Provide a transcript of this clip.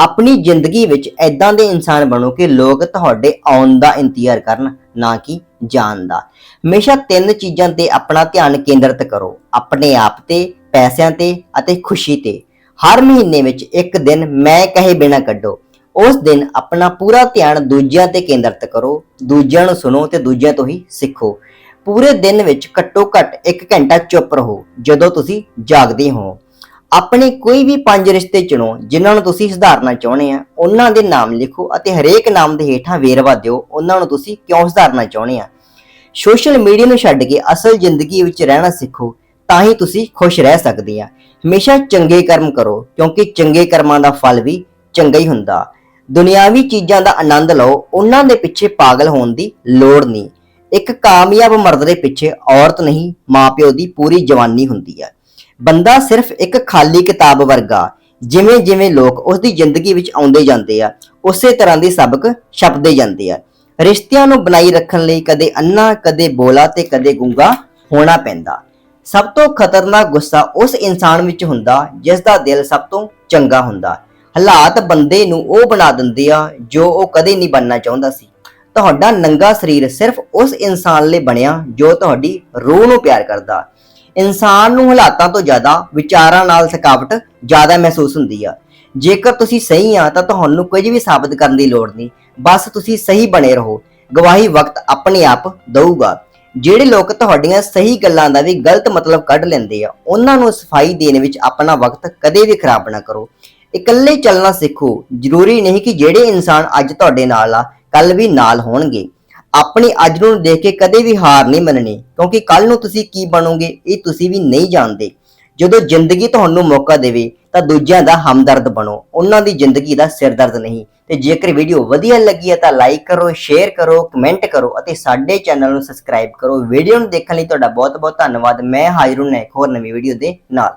ਆਪਣੀ ਜ਼ਿੰਦਗੀ ਵਿੱਚ ਐਦਾਂ ਦੇ ਇਨਸਾਨ ਬਣੋ ਕਿ ਲੋਕ ਤੁਹਾਡੇ ਆਉਣ ਦਾ ਇੰਤਜ਼ਾਰ ਕਰਨ, ਨਾ ਕਿ ਜਾਣ ਦਾ। ਹਮੇਸ਼ਾ ਤਿੰਨ ਚੀਜ਼ਾਂ ਤੇ ਆਪਣਾ ਧਿਆਨ ਕੇਂਦਰਿਤ ਕਰੋ। ਆਪਣੇ ਆਪ ਤੇ, ਪੈਸਿਆਂ ਤੇ ਅਤੇ ਖੁਸ਼ੀ ਤੇ। ਹਰ ਮਹੀਨੇ ਵਿੱਚ ਇੱਕ ਦਿਨ ਮੈਂ ਕਹੇ ਬਿਨਾ ਕੱਢੋ। ਉਸ ਦਿਨ ਆਪਣਾ ਪੂਰਾ ਧਿਆਨ ਦੂਜਿਆਂ ਤੇ ਕੇਂਦਰਿਤ ਕਰੋ। ਦੂਜਿਆਂ ਨੂੰ ਸੁਣੋ ਤੇ ਦੂਜਿਆਂ ਤੋਂ ਹੀ ਸਿੱਖੋ। ਪੂਰੇ ਦਿਨ ਵਿੱਚ ਘੱਟੋ ਘੱਟ 1 ਘੰਟਾ ਚੁੱਪ ਰਹੋ, ਜਦੋਂ ਤੁਸੀਂ ਜਾਗਦੇ ਹੋ। ਆਪਣੇ ਕੋਈ ਵੀ ਪੰਜ ਰਿਸ਼ਤੇ ਚੁਣੋ, ਜਿਨ੍ਹਾਂ ਨੂੰ ਤੁਸੀਂ ਸੁਧਾਰਨਾ ਚਾਹੁੰਦੇ ਆ, ਉਹਨਾਂ ਦੇ ਨਾਮ ਲਿਖੋ ਅਤੇ ਹਰੇਕ ਨਾਮ ਦੇ ਹੇਠਾਂ ਵੇਰਵਾ ਦਿਓ, ਉਹਨਾਂ ਨੂੰ ਤੁਸੀਂ ਕਿਉਂ ਸੁਧਾਰਨਾ ਚਾਹੁੰਦੇ ਆ? ਸੋਸ਼ਲ ਮੀਡੀਆ ਨੂੰ ਛੱਡ ਕੇ ਅਸਲ ਜ਼ਿੰਦਗੀ ਵਿੱਚ ਰਹਿਣਾ ਸਿੱਖੋ, ਤਾਂ ਹੀ ਤੁਸੀਂ ਖੁਸ਼ ਰਹਿ ਸਕਦੇ ਆ। ਹਮੇਸ਼ਾ ਚੰਗੇ ਕਰਮ ਕਰੋ, ਕਿਉਂਕਿ ਚੰਗੇ ਕਰਮਾਂ ਦਾ ਫਲ ਵੀ ਚੰਗਾ ਹੀ ਹੁੰਦਾ। ਦੁਨਿਆਵੀ ਚੀਜ਼ਾਂ ਦਾ ਆਨੰਦ ਲਓ, ਉਹਨਾਂ ਦੇ ਪਿੱਛੇ ਪਾਗਲ ਹੋਣ ਦੀ ਲੋੜ ਨਹੀਂ। ਇੱਕ ਕਾਮਯਾਬ ਮਰਦ ਦੇ ਪਿੱਛੇ ਔਰਤ ਨਹੀਂ, ਮਾਪਿਓ ਦੀ ਪੂਰੀ ਜਵਾਨੀ ਹੁੰਦੀ ਹੈ ਬੰਦਾ ਸਿਰਫ ਇੱਕ ਖਾਲੀ ਕਿਤਾਬ ਵਰਗਾ, ਜਿਵੇਂ ਜਿਵੇਂ ਲੋਕ ਉਸ ਦੀ ਜ਼ਿੰਦਗੀ ਵਿੱਚ ਆਉਂਦੇ ਜਾਂਦੇ ਆ, ਉਸੇ ਤਰ੍ਹਾਂ ਦੇ ਸਬਕ ਛਪਦੇ ਜਾਂਦੇ ਆ। ਰਿਸ਼ਤਿਆਂ ਨੂੰ ਬਣਾਈ ਰੱਖਣ ਲਈ ਕਦੇ ਅੰਨਾ, ਕਦੇ ਬੋਲਾ ਤੇ ਕਦੇ ਗੁੰਗਾ ਹੋਣਾ ਪੈਂਦਾ। ਸਭ ਤੋਂ ਖਤਰਨਾਕ ਗੁੱਸਾ ਉਸ ਇਨਸਾਨ ਵਿੱਚ ਹੁੰਦਾ, ਜਿਸ ਦਾ ਦਿਲ ਸਭ ਤੋਂ ਚੰਗਾ ਹੁੰਦਾ। ਹਾਲਾਤ ਬੰਦੇ ਨੂੰ ਉਹ ਬਣਾ ਦਿੰਦੇ ਆ, ਜੋ ਉਹ ਕਦੇ ਨਹੀਂ ਬਣਨਾ ਚਾਹੁੰਦਾ ਸੀ। ਤੁਹਾਡਾ ਨੰਗਾ ਸਰੀਰ ਸਿਰਫ ਉਸ ਇਨਸਾਨ ਲਈ ਬਣਿਆ, ਜੋ ਤੁਹਾਡੀ ਰੂਹ ਨੂੰ ਪਿਆਰ ਕਰਦਾ। ਇਨਸਾਨ ਨੂੰ ਹਾਲਾਤਾਂ ਤੋਂ ਜ਼ਿਆਦਾ, ਵਿਚਾਰਾਂ ਨਾਲ ਥਕਾਵਟ ਜ਼ਿਆਦਾ ਮਹਿਸੂਸ ਹੁੰਦੀ ਆ। ਜੇਕਰ ਤੁਸੀਂ ਸਹੀ ਆ, ਤਾਂ ਤੁਹਾਨੂੰ ਕੁਝ ਵੀ ਸਾਬਤ ਕਰਨ ਦੀ ਲੋੜ ਨਹੀਂ। ਬਸ ਤੁਸੀਂ ਸਹੀ ਬਣੇ ਰਹੋ। ਗਵਾਹੀ ਵਕਤ ਆਪਣੇ ਆਪ ਦਊਗਾ। ਜਿਹੜੇ ਲੋਕ ਤੁਹਾਡੀਆਂ ਸਹੀ ਗੱਲਾਂ ਦਾ ਵੀ ਗਲਤ ਮਤਲਬ ਕੱਢ ਲੈਂਦੇ ਆ, ਉਹਨਾਂ ਨੂੰ ਸਫ਼ਾਈ ਦੇਣ ਵਿੱਚ ਆਪਣਾ ਵਕਤ ਕਦੇ ਵੀ ਖਰਾਬ ਨਾ ਕਰੋ। ਇਕੱਲੇ ਚੱਲਣਾ ਸਿੱਖੋ। ਜ਼ਰੂਰੀ ਨਹੀਂ ਕਿ ਜਿਹੜੇ ਇਨਸਾਨ ਅੱਜ ਤੁਹਾਡੇ ਨਾਲ ਆ ਕੱਲ ਵੀ ਨਾਲ ਹੋਣਗੇ। ਆਪਣੀ ਅੱਜ ਨੂੰ ਦੇਖ ਕੇ ਕਦੇ ਵੀ ਹਾਰ ਨਹੀਂ ਮੰਨਣੀ, ਕਿਉਂਕਿ ਕੱਲ ਨੂੰ ਤੁਸੀਂ ਕੀ ਬਣੋਗੇ, ਇਹ ਤੁਸੀਂ ਵੀ ਨਹੀਂ ਜਾਣਦੇ। ਜਦੋਂ ਜ਼ਿੰਦਗੀ ਤੁਹਾਨੂੰ ਮੌਕਾ ਦੇਵੇ, ਤਾਂ ਦੂਜਿਆਂ ਦਾ ਹਮਦਰਦ ਬਣੋ, ਉਹਨਾਂ ਦੀ ਜ਼ਿੰਦਗੀ ਦਾ ਸਿਰਦਰਦ ਨਹੀਂ। ਤੇ ਜੇਕਰ ਵੀਡੀਓ ਵਧੀਆ ਲੱਗੀ ਹੈ, ਤਾਂ ਲਾਈਕ ਕਰੋ ਸ਼ੇਅਰ ਕਰੋ ਕਮੈਂਟ ਕਰੋ ਅਤੇ ਸਾਡੇ ਚੈਨਲ ਨੂੰ ਸਬਸਕ੍ਰਾਈਬ ਕਰੋ। ਵੀਡੀਓ ਨੂੰ ਦੇਖਣ ਲਈ ਤੁਹਾਡਾ ਬਹੁਤ ਬਹੁਤ ਧੰਨਵਾਦ। ਮੈਂ ਹਾਜ਼ਰ ਹਾਂ ਇੱਕ ਹੋਰ ਨਵੀਂ ਵੀਡੀਓ ਦੇ ਨਾਲ।